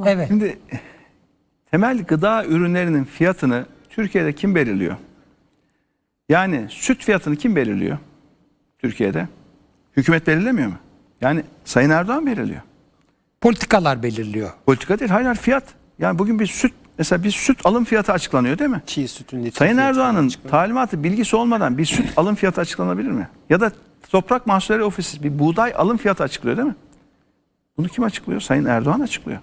mı? Evet. Şimdi temel gıda ürünlerinin fiyatını Türkiye'de kim belirliyor? Yani süt fiyatını kim belirliyor Türkiye'de? Hükümet belirlemiyor mu? Yani Sayın Erdoğan belirliyor. Politikalar belirliyor. Politika değil, hayır hayır, fiyat. Yani bugün bir süt, mesela bir süt alım fiyatı açıklanıyor değil mi? Çiğ sütün litre Sayın Erdoğan'ın talimatı, bilgisi olmadan bir süt alım fiyatı açıklanabilir mi? Ya da Toprak Mahsulleri Ofisi bir buğday alım fiyatı açıklıyor değil mi? Bunu kim açıklıyor? Sayın Erdoğan açıklıyor.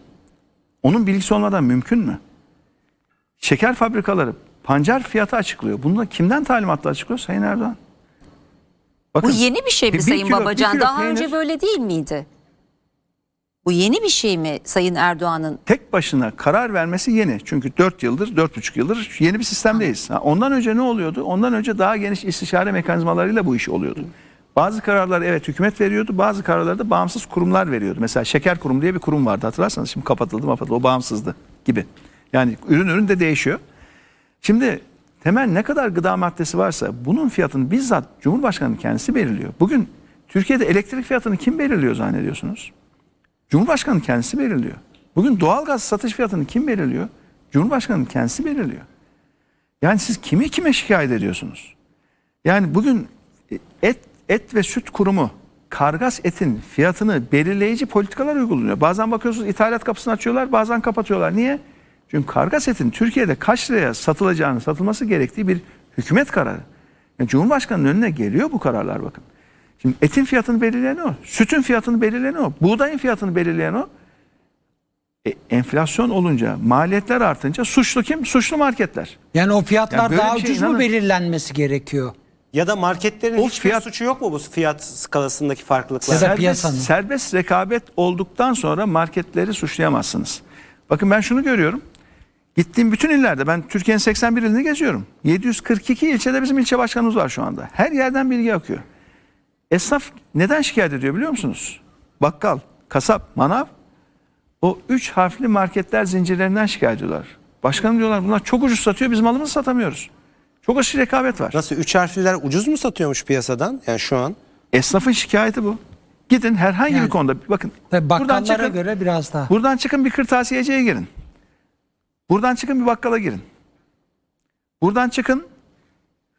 Onun bilgisi olmadan mümkün mü? Şeker fabrikaları pancar fiyatı açıklıyor. Bunu kimden talimatla açıklıyor? Sayın Erdoğan. Bu Bakın, yeni bir şey mi bir Sayın kilo- Babacan? kilo Daha peynir- önce böyle değil miydi? Bu yeni bir şey mi Sayın Erdoğan'ın? tek başına karar vermesi yeni. Çünkü 4 yıldır, 4,5 yıldır yeni bir sistemdeyiz. Ha, ondan önce ne oluyordu? Ondan önce daha geniş istişare mekanizmalarıyla bu iş oluyordu. Bazı kararlar evet hükümet veriyordu, bazı kararları da bağımsız kurumlar veriyordu. Mesela Şeker Kurumu diye bir kurum vardı hatırlarsanız şimdi kapatıldı kapatıldı o bağımsızdı gibi. Yani ürün ürün de değişiyor. Şimdi temel ne kadar gıda maddesi varsa bunun fiyatını bizzat Cumhurbaşkanı kendisi belirliyor. Bugün Türkiye'de elektrik fiyatını kim belirliyor zannediyorsunuz? Cumhurbaşkanı kendisi belirliyor. Bugün doğalgaz satış fiyatını kim belirliyor? Cumhurbaşkanı kendisi belirliyor. Yani siz kimi kime şikayet ediyorsunuz? Yani bugün et et ve süt kurumu kargas etin fiyatını belirleyici politikalar uyguluyor. Bazen bakıyorsunuz ithalat kapısını açıyorlar, bazen kapatıyorlar. Niye? Çünkü kargas etin Türkiye'de kaç liraya satılacağını, satılması gerektiği bir hükümet kararı. Yani Cumhurbaşkanı'nın önüne geliyor bu kararlar bakın. Şimdi etin fiyatını belirleyen o, sütün fiyatını belirleyen o, buğdayın fiyatını belirleyen o. E, enflasyon olunca, maliyetler artınca suçlu kim? Suçlu marketler. Yani o fiyatlar Ya böyle daha şey ucuz mu belirlenmesi gerekiyor? Ya da marketlerin O hiçbir fiyat- suçu yok mu bu fiyat skalasındaki farklılıklar? Serbest, piyasanın. serbest rekabet olduktan sonra marketleri suçlayamazsınız. Bakın ben şunu görüyorum. Gittiğim bütün illerde ben Türkiye'nin 81 ilini geziyorum. 742 ilçede bizim ilçe başkanımız var şu anda. Her yerden bilgi akıyor. Esnaf neden şikayet ediyor biliyor musunuz? Bakkal, kasap, manav o üç harfli marketler zincirlerinden şikayet ediyorlar. Başkanım diyorlar bunlar çok ucuz satıyor biz malımızı satamıyoruz. Çok aşırı rekabet var. Nasıl üç harfliler ucuz mu satıyormuş piyasadan? Yani şu an. Esnafın şikayeti bu. Gidin herhangi Yani- bir konuda bakın. Tabii buradan bakkallara çıkın, göre biraz daha. buradan çıkın bir kırtasiyeciye girin. Buradan çıkın bir bakkala girin. Buradan çıkın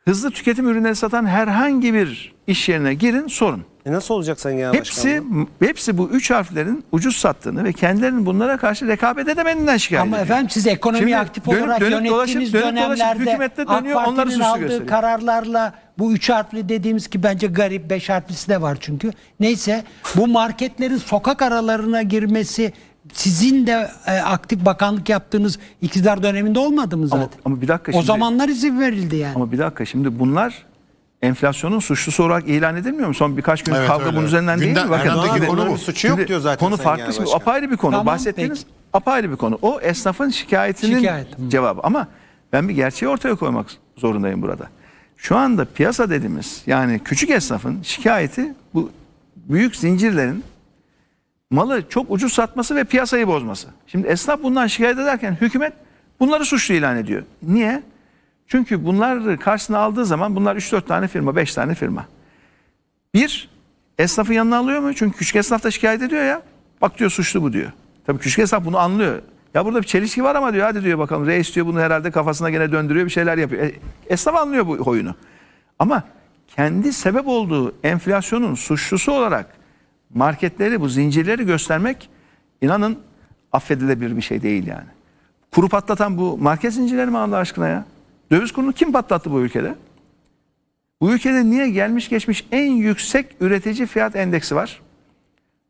hızlı tüketim ürünleri satan herhangi bir iş yerine girin sorun. E nasıl olacak Sayın Genel Hepsi Başkanım? hepsi bu üç harflerin ucuz sattığını ve kendilerinin bunlara karşı rekabet edemediğinden şikayet Ama ediyor. efendim siz ekonomiyi Şimdi aktif dönüp- olarak dönüp yönettiğiniz dönüp dolaşıp dönemlerde hükümette AK dönüyor, onları Parti'nin suçlu aldığı gösteriyor. kararlarla bu üç harfli dediğimiz ki bence garip beş harflisi de var çünkü. Neyse bu marketlerin sokak aralarına girmesi sizin de e, aktif bakanlık yaptığınız iktidar döneminde olmadı mı zaten? Ama, ama bir dakika o şimdi. zamanlar izin verildi yani. Ama bir dakika şimdi bunlar enflasyonun suçlusu olarak ilan edilmiyor mu? Son birkaç gün Evet, kavga öyle. bunun üzerinden değil Gündem- mi? Bakın Erdoğan'ın şimdi- konu bu. Suçu yok şimdi diyor zaten Konu Sayın farklı Genel şimdi Başkan. apayrı bir konu. Tamam, Bahsettiğiniz peki. apayrı bir konu. O esnafın şikayetinin Şikayet, hı. cevabı. Ama ben bir gerçeği ortaya koymak zorundayım burada. Şu anda piyasa dediğimiz yani küçük esnafın şikayeti bu büyük zincirlerin malı çok ucuz satması ve piyasayı bozması. Şimdi esnaf bundan şikayet ederken hükümet bunları suçlu ilan ediyor. Niye? Çünkü bunları karşısına aldığı zaman bunlar 3-4 tane firma, 5 tane firma. Bir, esnafın yanına alıyor mu? Çünkü küçük esnaf da şikayet ediyor ya. Bak diyor suçlu bu diyor. Tabii küçük esnaf bunu anlıyor. Ya burada bir çelişki var ama diyor hadi diyor bakalım reis diyor bunu herhalde kafasına gene döndürüyor bir şeyler yapıyor. E, esnaf anlıyor bu oyunu. Ama kendi sebep olduğu enflasyonun suçlusu olarak marketleri bu zincirleri göstermek inanın affedilebilir bir şey değil yani. Kuru patlatan bu market zincirleri mi Allah aşkına ya? Döviz kurunu kim patlattı bu ülkede? Bu ülkede niye gelmiş geçmiş en yüksek üretici fiyat endeksi var?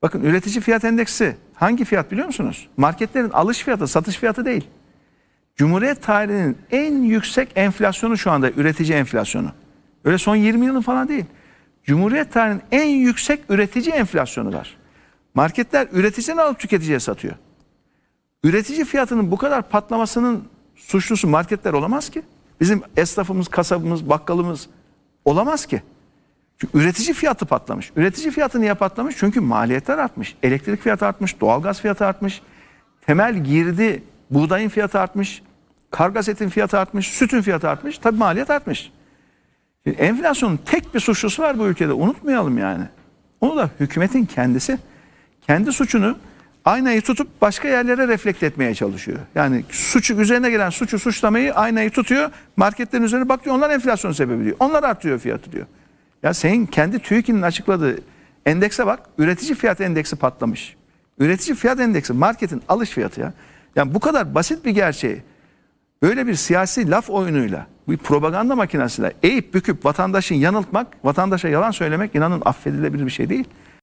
Bakın üretici fiyat endeksi hangi fiyat biliyor musunuz? Marketlerin alış fiyatı, satış fiyatı değil. Cumhuriyet tarihinin en yüksek enflasyonu şu anda üretici enflasyonu. Öyle son 20 yılın falan değil. Cumhuriyet tarihinin en yüksek üretici enflasyonu var. Marketler üreticiden alıp tüketiciye satıyor. Üretici fiyatının bu kadar patlamasının suçlusu marketler olamaz ki. Bizim esnafımız, kasabımız, bakkalımız olamaz ki. Çünkü üretici fiyatı patlamış. Üretici fiyatı niye patlamış? Çünkü maliyetler artmış. Elektrik fiyatı artmış, doğalgaz fiyatı artmış. Temel girdi, buğdayın fiyatı artmış. Kargas etin fiyatı artmış, sütün fiyatı artmış. Tabii maliyet artmış. Enflasyonun tek bir suçlusu var bu ülkede. Unutmayalım yani. Onu da hükümetin kendisi. Kendi suçunu aynayı tutup başka yerlere reflekt etmeye çalışıyor. Yani suçu üzerine gelen suçu suçlamayı aynayı tutuyor. Marketlerin üzerine bakıyor. Onlar enflasyon sebebi diyor. Onlar artıyor fiyatı diyor. Ya senin kendi TÜİK'in açıkladığı endekse bak. Üretici fiyat endeksi patlamış. Üretici fiyat endeksi marketin alış fiyatı ya. Yani bu kadar basit bir gerçeği böyle bir siyasi laf oyunuyla, bir propaganda makinesiyle eğip büküp vatandaşı yanıltmak, vatandaşa yalan söylemek inanın affedilebilir bir şey değil.